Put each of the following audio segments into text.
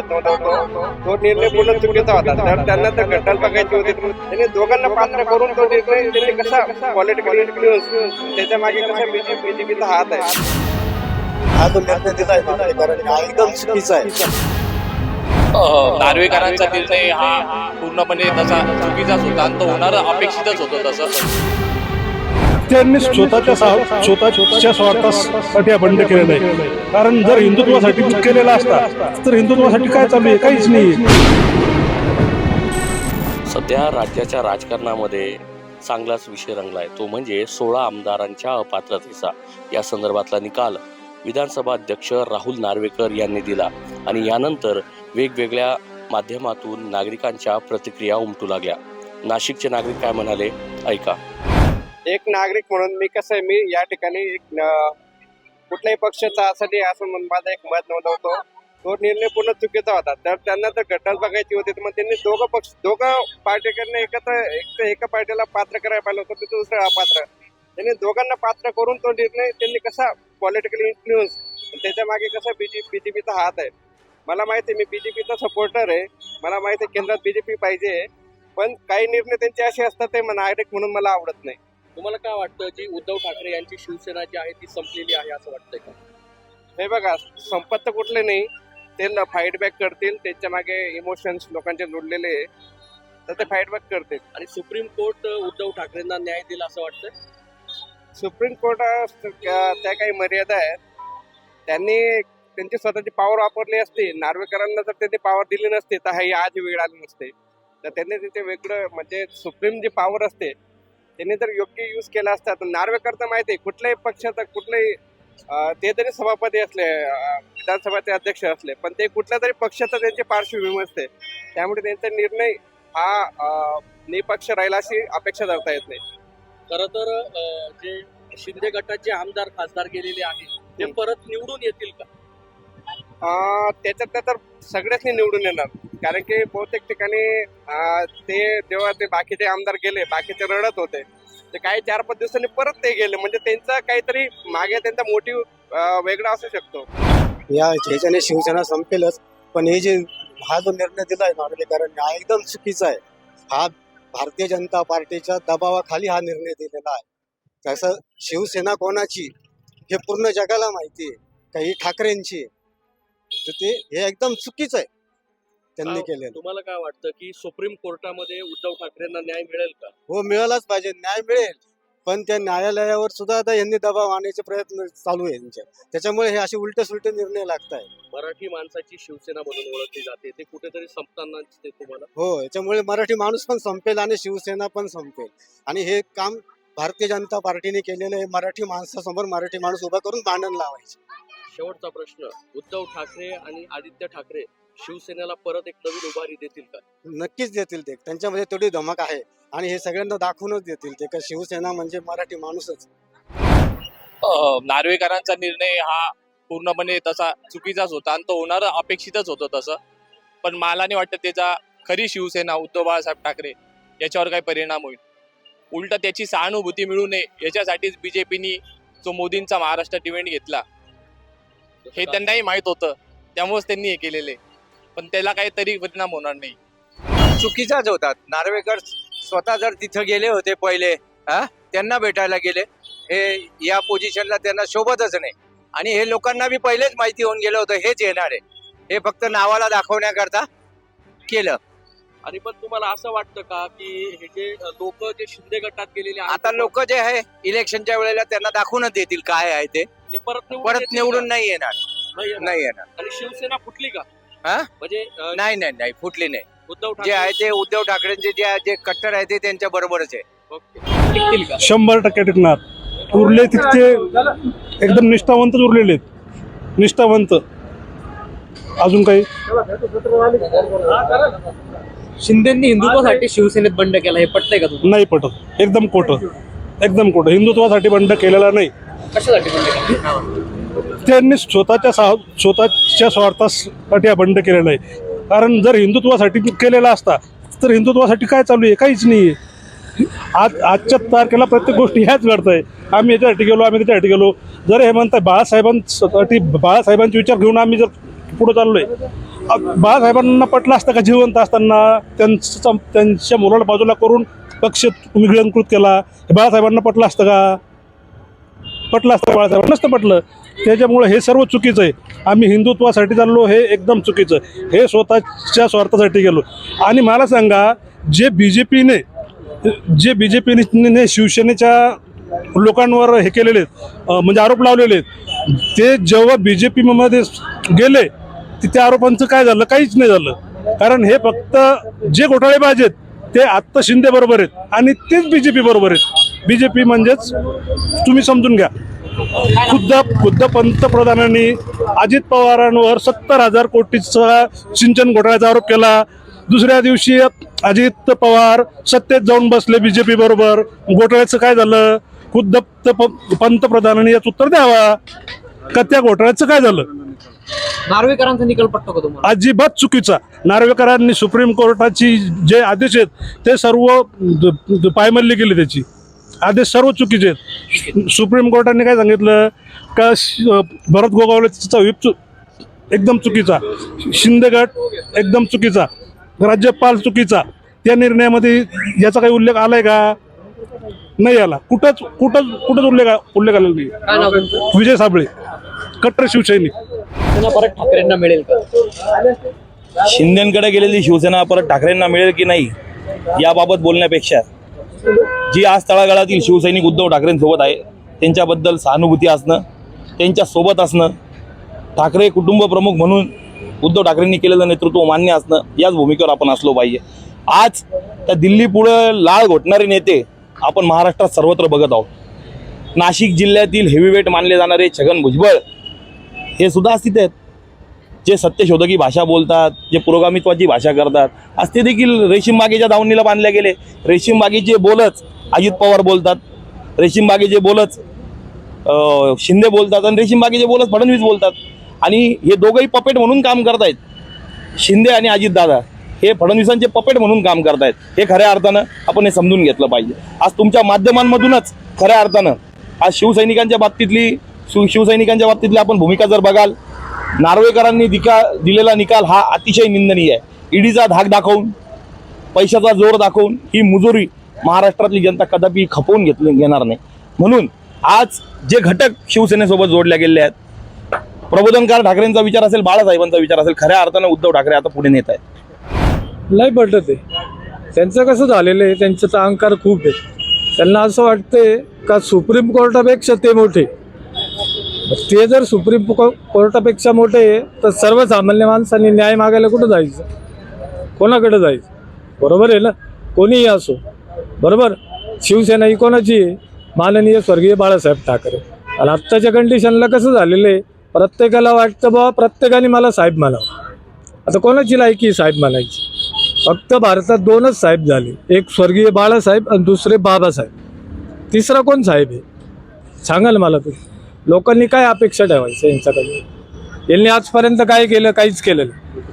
तो निर्णय पूर्ण चुकीचा होता. तर त्यांना तर घटना बघायची होती. त्यांनी दोघांना पात्र करून तो निर्णय त्यांनी कसा पॉलिटिकल इन्फ्लुएन्स त्याच्यामागे कसा बीजेपी बीजेपीचा हात आहे. हा जो निर्णय दिलाय ना कारण हा एकदम चुकीचा आहे. नार्वेकरांचा निर्णय हा पूर्णपणे तसा चुकीचाच होता आणि तो होणार अपेक्षितच होतं तसं. त्यांनी स्वतःच्या स्वतःच्या स्वार्थासाठी हा बंड केलेला आहे कारण जर हिंदुत्वासाठी केलेला असता तर हिंदुत्वासाठी काय चालू आहे? काहीच नाही सध्या राज्याच्या राजकारणामध्ये चांगलाच विषय रंगला आहे. तो म्हणजे सोळा आमदारांच्या अपात्रतेचा. या संदर्भातला निकाल विधानसभा अध्यक्ष राहुल नार्वेकर यांनी दिला आणि यानंतर वेगवेगळ्या माध्यमातून नागरिकांच्या प्रतिक्रिया उमटू लागल्या. नाशिकचे नागरिक काय म्हणाले? ऐका. एक नागरिक म्हणून मी कसं आहे मी या ठिकाणी एक कुठल्याही पक्षाचा असाठी असं म्हणून माझा एक मत नोंदवतो. तो निर्णय पूर्ण चुकीचा होता. तर त्यांना तर गटात बघायची होती. तर मग त्यांनी दोघं पक्ष दोघं पार्टीकडनं एकत्र एक तर एका पार्टीला पात्र करायला पाहिलं होतं तिथं दुसरं अपात्र. त्यांनी दोघांना पात्र करून तो निर्णय त्यांनी कसा पॉलिटिकल इन्फ्लुएन्स त्याच्यामागे कसं बीजेपी बीजेपीचा हात आहे. मला माहिती आहे मी बीजेपीचा सपोर्टर आहे. मला माहिती आहे केंद्रात बीजेपी पाहिजे पण काही निर्णय त्यांचे असे असतात ते नागरिक म्हणून मला आवडत नाही. तुम्हाला काय वाटतं जी उद्धव ठाकरे यांची शिवसेना जी आहे ती संपलेली आहे असं वाटतंय का? हे बघा संपत तर कुठले नाही. ते फाईट बॅक करतील त्यांच्या मागे इमोशन्स लोकांचे जोडलेले आहे. तर ते फाईट बॅक करतील. आणि सुप्रीम कोर्ट उद्धव ठाकरेंना न्याय दिला असं वाटतं सुप्रीम कोर्ट त्या काही मर्यादा आहेत. त्यांनी त्यांची स्वतःची पॉवर वापरली असती. नार्वेकरांना जर त्यांनी पॉवर दिली नसती. तर ही आज वेळ आली नसते. तर त्यांनी तिथे वेगळं म्हणजे सुप्रीम जी पॉवर असते त्यांनी जर योग्य यूज केला असता तर नार्वेकर तर माहिती आहे कुठल्याही पक्षाचा कुठल्याही अं, ते जरी सभापती असले विधानसभाचे अध्यक्ष असले पण ते कुठल्या तरी पक्षाचा त्यांची पार्श्वभूमी असते. त्यामुळे त्यांचा निर्णय हा निपक्ष राहील अशी अपेक्षा धरता येत नाही. खरं तर जे शिंदे गटाचे आमदार खासदार गेलेले आहेत ते परत निवडून येतील का? अं, त्याच्यात तर सगळ्यांनी निवडून येणार. कारण की बहुतेक ठिकाणी ते जेव्हा ते बाकीचे आमदार गेले बाकीचे रडत होते ते काही चार पाच दिवसांनी परत ते गेले. म्हणजे त्यांचा काहीतरी मागे त्यांचा मोटिव्ह वेगळा असू शकतो. या ह्याच्याने शिवसेना संपेलच पण हे जे हा जो निर्णय दिला आहे नार्वेकरांनी हा एकदम चुकीचा आहे. हा भारतीय जनता पार्टीच्या दबावाखाली हा निर्णय दिलेला आहे. तसं शिवसेना कोणाची हे पूर्ण जगाला माहिती आहे. काही ठाकरेंची आहे. तर ते हे एकदम चुकीचं आहे. त्यांनी केलेलं. तुम्हाला काय वाटतं की सुप्रीम कोर्टामध्ये उद्धव ठाकरेंना न्याय मिळेल का? हो मिळालाच पाहिजे. न्याय मिळेल. पण त्या न्यायालयावर सुद्धा आता यांनी दबाव आणण्याचे प्रयत्न चालू आहे यांचे. त्याच्यामुळे हे असे उलटे सुलटे निर्णय लागत आहे मराठी माणसाची शिवसेना म्हणून ओळखली जाते. ते कुठेतरी संपताना दिसते तुम्हाला? हो याच्यामुळे मराठी माणूस पण संपेल आणि शिवसेना पण संपेल. आणि हे काम भारतीय जनता पार्टीने केलेलं आहे. मराठी माणसासमोर मराठी माणूस उभा करून भांडण लावायचे. शेवटचा प्रश्न उद्धव ठाकरे आणि आदित्य ठाकरे शिवसेनेला परत एक नवीन उभारी देतील का? नक्कीच देतील ते. त्यांच्यामध्ये तेवढी धमक आहे. आणि हे सगळ्यांना दाखवूनच देतील ते का शिवसेना म्हणजे मराठी माणूसच. नार्वेकरांचा निर्णय हा पूर्णपणे तसा चुकीचाच होता आणि तो होणार अपेक्षितच होतं तसं. पण मला नाही वाटतं त्याचा खरी शिवसेना उद्धव बाळासाहेब ठाकरे याच्यावर काही परिणाम होईल. उलट त्याची सहानुभूती मिळू नये याच्यासाठीच बीजेपीनी जो मोदींचा महाराष्ट्र इव्हेंट घेतला हे त्यांनाही माहीत होतं. त्यामुळेच त्यांनी हे केलेले. पण त्याला काहीतरी परिणाम होणार नाही. चुकीचाच होतात. नार्वेकर स्वतः जर तिथं गेले होते पहिले हा? त्यांना भेटायला गेले. हे या पोझिशनला त्यांना शोभतच नाही. आणि हे लोकांना बी पहिलेच माहिती होऊन गेलं होतं हेच येणार आहे. हे फक्त नावाला दाखवण्याकरता केलं. आणि पण तुम्हाला असं वाटतं का की हे जे लोक जे शिंदे गटात गेलेले आहेत, आता लोक जे आहे इलेक्शनच्या वेळेला त्यांना दाखवूनच देतील काय आहे ते. ते परत निवडून परत येतील निवडून? नाही येणार. नाही येणार. नाही येणार. आणि शिवसेना फुटली का? हा? म्हणजे अं, नाही नाही नाही फुटली नाही. उद्धव जे आहे ते उद्धव ठाकरेंचे जे आहे, जे कट्टर आहे ते त्यांच्या बरोबरच आहे. ओके. टिकतील का? शंभर टक्के टिकणार. उरले तितके एकदम निष्ठावंतच उरलेले आहेत. निष्ठावंत. अजून काही? शिंदेनी हिंदुत्वासाठी शिवसेनेत बंड केला हे पटतंय का तुम्हाला? नाही पटत. एकदम खोटं. एकदम खोटं. हिंदुत्वासाठी बंड केलेला नाही. कशासाठी बंड केला? त्यांनी स्वतःच्या सा स्वतःच्या स्वार्थासाठी हा बंड केलेला आहे. कारण जर हिंदुत्वासाठी केलेला असता तर हिंदुत्वासाठी काय चालू आहे? काहीच नाही आहे आज आजच्या तारखेला प्रत्येक गोष्टी ह्याच घडत आहे आम्ही याच्यासाठी गेलो आम्ही त्याच्यासाठी गेलो. जर हे म्हणताय बाळासाहेबांसाठी बाळासाहेबांचे विचार घेऊन आम्ही जर पुढे चाललोय बाळासाहेबांना पटलं असतं का? जिवंत असताना त्यांचा त्यांच्या मुलाला बाजूला करून पक्ष तुम्ही गिळंकृत केला. हे बाळासाहेबांना पटलं असतं का? पटलं असतं बाळासाहेबांना? नसतं पटलं. त्याच्यामुळे हे सर्व चुकीचं आहे. आम्ही हिंदुत्वासाठी चाललो हे एकदम चुकीचं आहे. हे स्वतःच्या स्वार्थासाठी गेलो. आणि मला सांगा जे बी जे पीने जे बी जे पीने शिवसेनेच्या लोकांवर हे केलेले आहेत म्हणजे आरोप लावलेले आहेत ते जेव्हा बी जे पीमध्ये गेले तिथे त्या आरोपांचं काय झालं? काहीच नाही झालं. कारण हे फक्त जे घोटाळेबाज आहेत ते आत्ता शिंदे बरोबर आहेत आणि तेच बी जे पी बरोबर आहेत. बी जे पी म्हणजेच तुम्ही समजून घ्या. खुद्द खुद्द पंतप्रधानांनी अजित पवारांवर सत्तर हजार कोटीचा सिंचन घोटाळ्याचा आरोप केला. दुसऱ्या दिवशी अजित पवार सत्तेत जाऊन बसले बीजेपी बरोबर. घोटाळ्याचं काय झालं? खुद्द प- पंतप्रधानांनी याचं उत्तर द्यावा? का त्या घोटाळ्याचं काय झालं? नार्वेकरांचा निकाल पटतो का तुम्हाला? अजिबात चुकीचा. नार्वेकरांनी सुप्रीम कोर्टाची जे आदेश आहेत ते सर्व द- द- पायमल्ली केली त्याची. आदेश सर्व चुकीचे आहेत. सुप्रीम कोर्टाने काय सांगितलं? का श- भरत गोगावलेचा व्हीप चु एकदम चुकीचा. शिंदे गट एकदम चुकीचा. राज्यपाल चुकीचा. त्या निर्णयामध्ये याचा काही उल्लेख आलाय का? नाही आला. कुठंच कुठंच कुठंच उल्लेख उल्लेख आलेला नाही. काय नाव तुमचं? विजय साबळे. कट्टर शिवसैनिक. शिवसेना परत ठाकरेंना मिळेल का? शिंदेकडे गेलेली शिवसेना परत ठाकरेंना मिळेल की नाही याबाबत बोलण्यापेक्षा जी आज तळागाळातील शिवसैनिक उद्धव ठाकरेंसोबत आहे त्यांच्याबद्दल सहानुभूती असणं त्यांच्यासोबत असणं ठाकरे कुटुंब प्रमुख म्हणून उद्धव ठाकरेंनी केलेलं नेतृत्व मान्य असणं याच भूमिकेवर आपण असलो पाहिजे. आज त्या दिल्ली पुढं लाळ घोटणारे नेते आपण महाराष्ट्रात सर्वत्र बघत आहोत. नाशिक जिल्ह्यातील हेवीवेट मानले जाणारे छगन भुजबळ हे सुद्धा अस्तित्व आहेत. जे सत्यशोधकी भाषा बोलतात जे पुरोगामित्वाची भाषा करतात आज ते देखील रेशीम बागेच्या दावणीला बांधले गेले. रेशीम बागेचे बोलच अजित पवार बोलतात रेशीम बागेचे बोलच शिंदे बोलतात आणि रेशीम बागेचे बोलच फडणवीस बोलतात. आणि हे दोघंही पपेट म्हणून काम करतायत. शिंदे आणि अजितदादा हे फडणवीसांचे पपेट म्हणून काम करतायत. हे खऱ्या अर्थानं आपण हे समजून घेतलं पाहिजे. आज तुमच्या माध्यमांमधूनच खऱ्या अर्थानं आज शिवसैनिकांच्या बाबतीतली शिवसैनिकांच्या बाबतीतली आपण भूमिका जर बघाल नार्वेकरांनी दिका दिलेला निकाल हा अतिशय निंदनीय आहे. ईडीचा धाक दाखवून पैशाचा जोर दाखवून ही मुजोरी महाराष्ट्रातली जनता कदापि खपवून घेतली घेणार नाही. म्हणून आज जे घटक शिवसेनेसोबत जोडल्या गेले आहेत प्रबोधनकार ठाकरेंचा विचार असेल बाळासाहेबांचा विचार असेल खऱ्या अर्थानं उद्धव ठाकरे आता पुढे नेत आहेत. नाही पटत आहे. त्यांचं कसं झालेलं आहे त्यांचं तर अहंकार खूप आहे. त्यांना असं वाटतंय का सुप्रीम कोर्टापेक्षा ते मोठे? ते जर सुप्रीम को- कोर्टापेक्षा मोठे आहे तर सर्वसामान्य माणसांनी न्याय मागायला कुठं जायचं? कोणाकडे जायचं? बरोबर आहे ना? कोणीही असो. बरोबर? शिवसेना ही कोणाची आहे? माननीय स्वर्गीय बाळासाहेब ठाकरे. आणि आत्ताच्या कंडिशनला कसं झालेलं आहे? प्रत्येकाला वाटतं बाबा प्रत्येकाने मला साहेब म्हणावं. आता कोणाची लायकी आहे साहेब म्हणायची? फक्त भारतात दोनच साहेब झाले. एक स्वर्गीय बाळासाहेब आणि दुसरे बाबासाहेब. तिसरा कोण साहेब आहे? सांगाल मला तुम्ही. लोकांनी काय अपेक्षा ठेवायचं यांच्याकडे? यांनी आजपर्यंत काय केलं काहीच केलं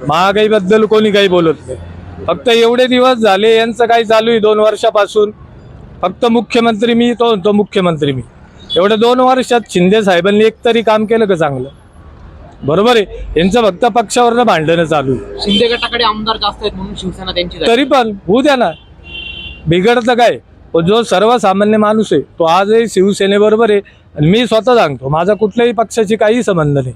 महागाईबद्दल कोणी काही बोलत नाही. फक्त एवढे दिवस झाले यांचं काय चालू आहे दोन वर्षापासून. फक्त मुख्यमंत्री मी तो तो मुख्यमंत्री मी. एवढ्या दोन वर्षात शिंदे साहेबांनी एक तरी काम केलं का चांगलं? बरोबर आहे. यांचं फक्त पक्षावरनं भांडणं चालू आहे. शिंदे गटाकडे आमदार जास्त आहेत म्हणून शिवसेना त्यांची. तरी पण होऊ द्या ना. बिघडतं काय? जो सर्वसामान्य माणूस आहे तो आजही शिवसेनेबरोबर आहे. आणि मी स्वतः सांगतो माझा कुठल्याही पक्षाशी काही संबंध नाही.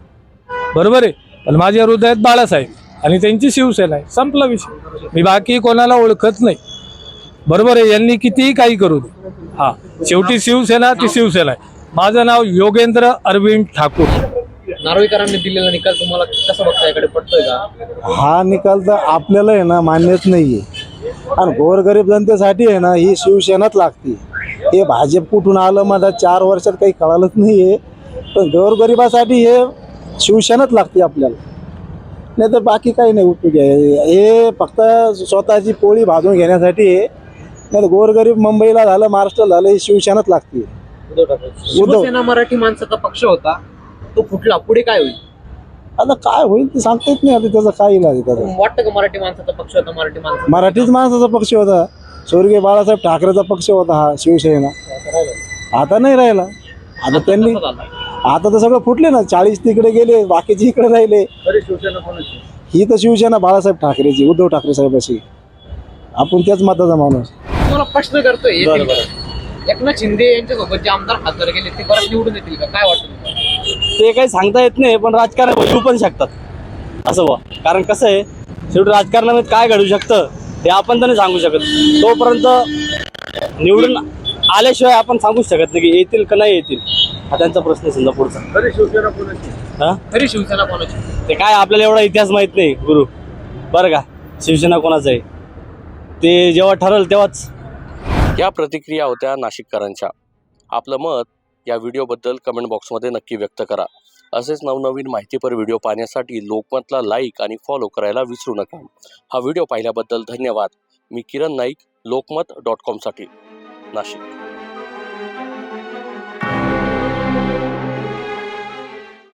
बरोबर आहे? पण माझ्या हृदयात बाळासाहेब आणि त्यांची शिवसेना आहे. संपला विषय. मी बाकी कोणाला ओळखत नाही. बरोबर आहे? यांनी कितीही काही करू दे. हा शेवटी शिवसेना ती शिवसेना आहे. माझं नाव योगेंद्र अरविंद ठाकूर. नार्वेकरांनी दिलेला निकाल तुम्हाला कसं बघता? याकडे पटतोय का? हा निकाल तर आपल्याला आहे ना मान्यच नाहीये. आणि गोरगरीब जनतेसाठी आहे ना ही शिवसेनाच लागते. हे भाजप कुठून आलं मला चार वर्षात काही कळालंच नाहीये. पण गोरगरिबासाठी हे शिवसेनाच लागते आपल्याला. नाही तर बाकी काही नाही उपयोग आहे. हे फक्त स्वतःची पोळी भाजून घेण्यासाठी आहे. नाही तर गोरगरीब मुंबईला झालं महाराष्ट्राला झालं ही शिवसेनाच लागते. उद्धव शिवसेना मराठी माणसाचा पक्ष होता तो फुटला. पुढे काय होईल? आता काय होईल ते सांगता येत नाही आता त्याचा काय इलाज आहे त्याचा. वाटतं का मराठी माणसाचा पक्ष होता मराठी माणसा मराठीच माणसाचा पक्ष होता. स्वर्गीय बाळासाहेब ठाकरेचा पक्ष होता हा शिवसेना आता नाही राहिला. आता त्यांनी आता तर सगळं फुटले ना. चाळीस तिकडे गेले बाकीचे इकडे राहिले. ही तर शिवसेना बाळासाहेब ठाकरेची उद्धव ठाकरे साहेबाची. आपण त्याच मताचा माणूस. तुम्हाला प्रश्न करतोय? एकनाथ शिंदे यांच्यासोबत जे आमदार खासदार गेले ते परत निवडून येतील का? काय वाटतं तुम्हाला? ते काही सांगता येत नाही पण राजकारण येऊ पण शकतात. असं बा कारण कसं आहे शेवटी राजकारणामध्ये काय घडू शकतं ते आपण तर नाही सांगू शकत. तोपर्यंत निवडून आल्याशिवाय आपण सांगूच शकत नाही की येतील का नाही येतील. हा त्यांचा प्रश्न आहे समजा पुढचा. हा? तरी शिवसेना कोणाची? ते काय आपल्याला एवढा इतिहास माहीत नाही गुरु. बरं का? शिवसेना कोणाचं आहे? ते जेव्हा ठरल तेव्हाच. या प्रतिक्रिया होत्या नाशिककरांच्या. आपलं मत या व्हिडिओबद्दल कमेंट बॉक्समध्ये नक्की व्यक्त करा. असेच नवनवीन माहितीपर व्हिडिओ पाहण्यासाठी लोकमतला लाईक आणि फॉलो करायला विसरू नका. हा व्हिडिओ पाहिल्याबद्दल धन्यवाद. मी किरण नाईक लोकमत डॉट कॉमसाठी. नाशिक.